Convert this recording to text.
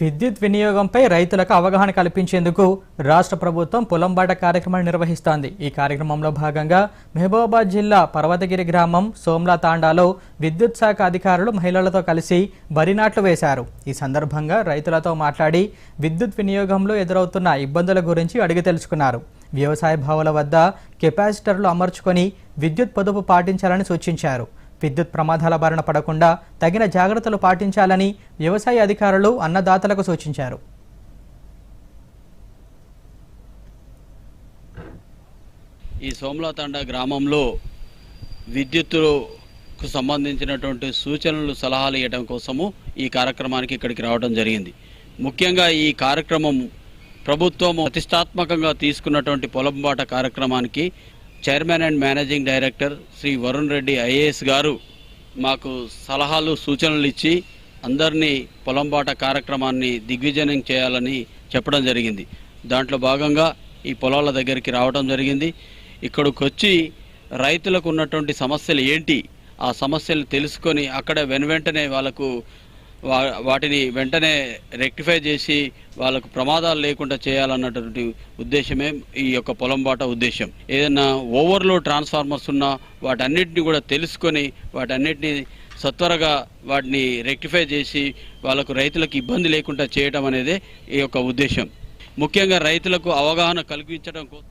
విద్యుత్ వినియోగంపై రైతులకు అవగాహన కల్పించేందుకు రాష్ట్ర ప్రభుత్వం పొలంబాట కార్యక్రమాన్ని నిర్వహిస్తోంది. ఈ కార్యక్రమంలో భాగంగా మహబూబాబాద్ జిల్లా పర్వతగిరి గ్రామం సోమ్లా తాండాలో విద్యుత్ శాఖ అధికారులు మహిళలతో కలిసి వరి నాట్లు వేశారు. ఈ సందర్భంగా రైతులతో మాట్లాడి విద్యుత్ వినియోగంలో ఎదురవుతున్న ఇబ్బందుల గురించి అడిగి తెలుసుకున్నారు. వ్యవసాయ భావుల వద్ద కెపాసిటర్లు అమర్చుకొని విద్యుత్ పొదుపు పాటించాలని సూచించారు. విద్యుత్ ప్రమాదాల బారిన పడకుండా తగిన జాగ్రత్తలు పాటించాలని వ్యవసాయ అధికారులు అన్నదాతలకు సూచించారు. ఈ సోమలాతండ గ్రామంలో విద్యుత్తుకు సంబంధించినటువంటి సూచనలు సలహాలు ఇవ్వడం కోసము ఈ కార్యక్రమానికి ఇక్కడికి రావడం జరిగింది. ముఖ్యంగా ఈ కార్యక్రమం ప్రభుత్వం ప్రతిష్టాత్మకంగా తీసుకున్నటువంటి పొలంబాట కార్యక్రమానికి chairman and managing director Shri Varun Reddy IAS గారు మాకు సలహాలు సూచనలు ఇచ్చి అందరినీ పొలంబాట కార్యక్రమాన్ని దిగ్విజయం చేయాలని చెప్పడం జరిగింది. దాంట్లో భాగంగా ఈ పొలాల దగ్గరికి రావడం జరిగింది. ఇక్కడికి వచ్చి రైతులకు ఉన్నటువంటి సమస్యలు ఏంటి? ఆ సమస్యలు తెలుసుకొని అక్కడ వెనువెంటనే వాళ్ళకు వాటిని వెంటనే రెక్టిఫై చేసి వాళ్ళకు ప్రమాదాలు లేకుండా చేయాలన్నటువంటి ఉద్దేశమే ఈ యొక్క పొలం బాట ఉద్దేశం. ఏదైనా ఓవర్లో ట్రాన్స్ఫార్మర్స్ ఉన్నా వాటన్నిటిని కూడా తెలుసుకొని వాటన్నిటిని సత్వరగా వాటిని రెక్టిఫై చేసి వాళ్ళకు రైతులకు ఇబ్బంది లేకుండా చేయడం అనేది ఈ యొక్క ఉద్దేశం. ముఖ్యంగా రైతులకు అవగాహన కల్పించడం కోసం